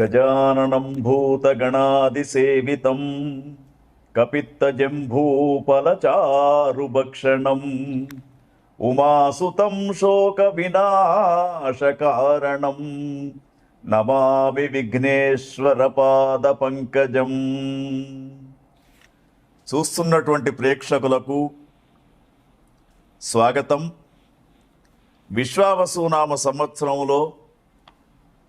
గజాననం భూతగణాదిసేవితం కపిత్తజంభూపలచారుభక్షణం ఉమాసుతం శోక వినాశకారణం నమామి విఘ్నేశ్వర పాద పంకజం చూస్తున్నటువంటి ప్రేక్షకులకు స్వాగతం. విశ్వావసునామ సంవత్సరంలో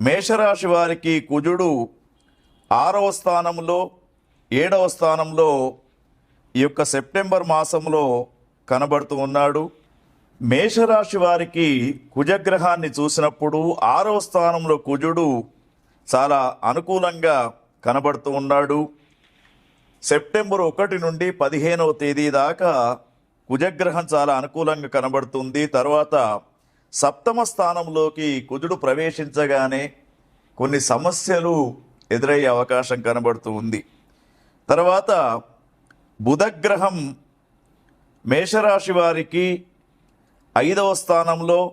మేషరాశి వారికి కుజుడు ఆరవ స్థానంలో ఏడవ స్థానంలో ఈ యొక్క సెప్టెంబర్ మాసంలో కనబడుతూ ఉన్నాడు. మేషరాశి వారికి కుజగ్రహాన్ని చూసినప్పుడు ఆరవ స్థానంలో కుజుడు చాలా అనుకూలంగా కనబడుతూ ఉన్నాడు. సెప్టెంబర్ ఒకటి నుండి పదిహేనవ తేదీ దాకా కుజగ్రహం చాలా అనుకూలంగా కనబడుతుంది. తర్వాత సప్తమ స్థానంలోకి కుజుడు ప్రవేశించగానే కొన్ని సమస్యలు ఎదురయ్యే అవకాశం కనబడుతూ ఉంది. తర్వాత బుధగ్రహం మేషరాశి వారికి ఐదవ స్థానంలో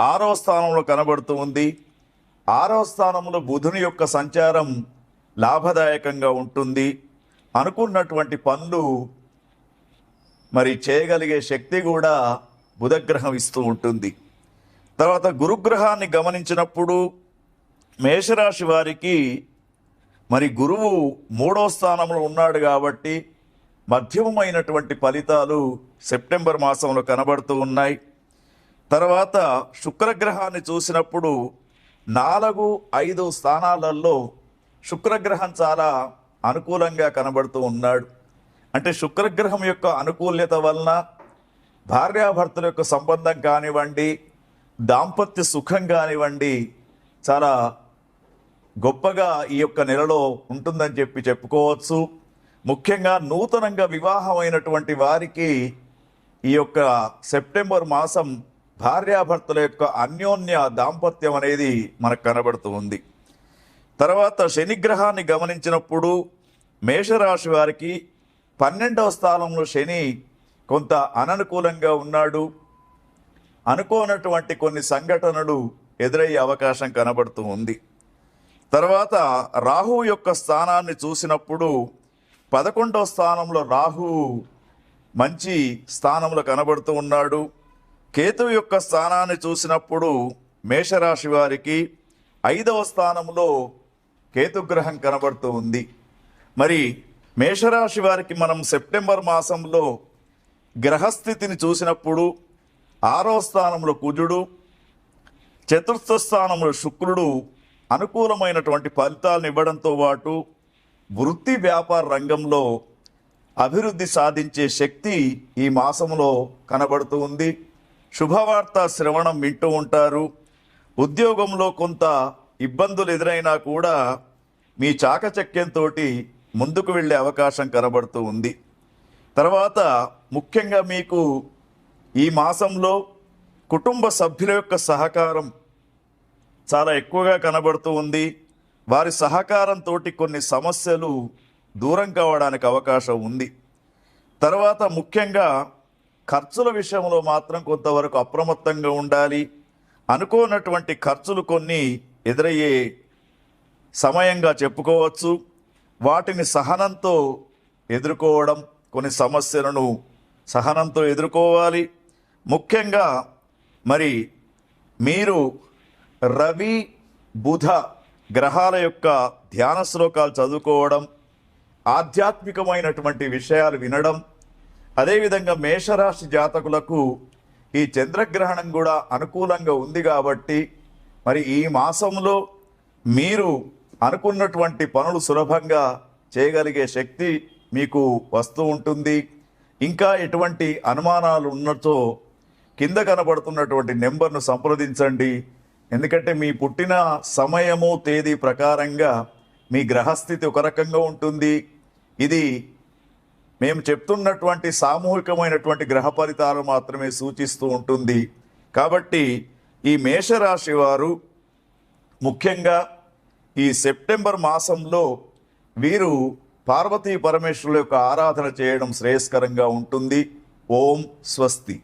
ఆరవ స్థానంలో కనబడుతూ ఉంది. ఆరవ స్థానంలో బుధుని యొక్క సంచారం లాభదాయకంగా ఉంటుంది. అనుకున్నటువంటి పనులు మరి చేయగలిగే శక్తి కూడా బుధగ్రహం ఇస్తూ ఉంటుంది. తర్వాత గురుగ్రహాన్ని గమనించినప్పుడు మేషరాశి వారికి మరి గురువు మూడో స్థానంలో ఉన్నాడు కాబట్టి మధ్యమమైనటువంటి ఫలితాలు సెప్టెంబర్ మాసంలో కనబడుతూ ఉన్నాయి. తర్వాత శుక్రగ్రహాన్ని చూసినప్పుడు నాలుగు ఐదు స్థానాలలో శుక్రగ్రహం చాలా అనుకూలంగా కనబడుతూ ఉన్నాడు. అంటే శుక్రగ్రహం యొక్క అనుకూల్యత వలన భార్యాభర్తల యొక్క సంబంధం కానివ్వండి దాంపత్య సుఖం కానివ్వండి చాలా గొప్పగా ఈ యొక్క నెలలో ఉంటుందని చెప్పి చెప్పుకోవచ్చు. ముఖ్యంగా నూతనంగా వివాహమైనటువంటి వారికి ఈ యొక్క సెప్టెంబర్ మాసం భార్యాభర్తల యొక్క అన్యోన్య దాంపత్యం అనేది మనకు కనబడుతూ ఉంది. తర్వాత శనిగ్రహాన్ని గమనించినప్పుడు మేషరాశి వారికి పన్నెండవ స్థానంలో శని కొంత అననుకూలంగా ఉన్నాడు. అనుకోనటువంటి కొన్ని సంఘటనలు ఎదురయ్యే అవకాశం కనబడుతూ ఉంది. తర్వాత రాహు యొక్క స్థానాన్ని చూసినప్పుడు పదకొండవ స్థానంలో రాహు మంచి స్థానంలో కనబడుతూ ఉన్నాడు. కేతు యొక్క స్థానాన్ని చూసినప్పుడు మేషరాశి వారికి ఐదవ స్థానంలో కేతుగ్రహం కనబడుతూ ఉంది. మరి మేషరాశి వారికి మనం సెప్టెంబర్ మాసంలో గ్రహస్థితిని చూసినప్పుడు ఆరో స్థానంలో కుజుడు చతుర్థ స్థానంలో శుక్రుడు అనుకూలమైనటువంటి ఫలితాలను ఇవ్వడంతో పాటు వృత్తి వ్యాపార రంగంలో అభివృద్ధి సాధించే శక్తి ఈ మాసంలో కనబడుతూ ఉంది. శుభవార్త శ్రవణం వింటూ ఉంటారు. ఉద్యోగంలో కొంత ఇబ్బందులు ఎదురైనా కూడా మీ చాకచక్యంతో ముందుకు వెళ్ళే అవకాశం కనబడుతూ ఉంది. తర్వాత ముఖ్యంగా మీకు ఈ మాసంలో కుటుంబ సభ్యుల యొక్క సహకారం చాలా ఎక్కువగా కనబడుతూ ఉంది. వారి సహకారంతో కొన్ని సమస్యలు దూరం కావడానికి అవకాశం ఉంది. తర్వాత ముఖ్యంగా ఖర్చుల విషయంలో మాత్రం కొంతవరకు అప్రమత్తంగా ఉండాలి. అనుకోనటువంటి ఖర్చులు కొన్ని ఎదురయ్యే సమయంగా చెప్పుకోవచ్చు. వాటిని సహనంతో ఎదుర్కోవడం కొన్ని సమస్యలను సహనంతో ఎదుర్కోవాలి. ముఖ్యంగా మరి మీరు రవి బుధ గ్రహాల యొక్క ధ్యాన శ్లోకాలు చదువుకోవడం ఆధ్యాత్మికమైనటువంటి విషయాలు వినడం అదేవిధంగా మేషరాశి జాతకులకు ఈ చంద్రగ్రహణం కూడా అనుకూలంగా ఉంది కాబట్టి మరి ఈ మాసంలో మీరు అనుకున్నటువంటి పనులు సులభంగా చేయగలిగే శక్తి మీకు వస్తూ ఉంటుంది. ఇంకా ఎటువంటి అనుమానాలు ఉన్నచో కింద కనబడుతున్నటువంటి నెంబర్ను సంప్రదించండి. ఎందుకంటే మీ పుట్టిన సమయము తేదీ ప్రకారంగా మీ గ్రహస్థితి ఒక రకంగా ఉంటుంది. ఇది మేము చెప్తున్నటువంటి సామూహికమైనటువంటి గ్రహ ఫలితాలు మాత్రమే సూచిస్తూ ఉంటుంది. కాబట్టి ఈ మేషరాశి వారు ముఖ్యంగా ఈ సెప్టెంబర్ మాసంలో వీరు పార్వతీ పరమేశ్వరుల యొక్క ఆరాధన చేయడం శ్రేయస్కరంగా ఉంటుంది. ఓం స్వస్తి.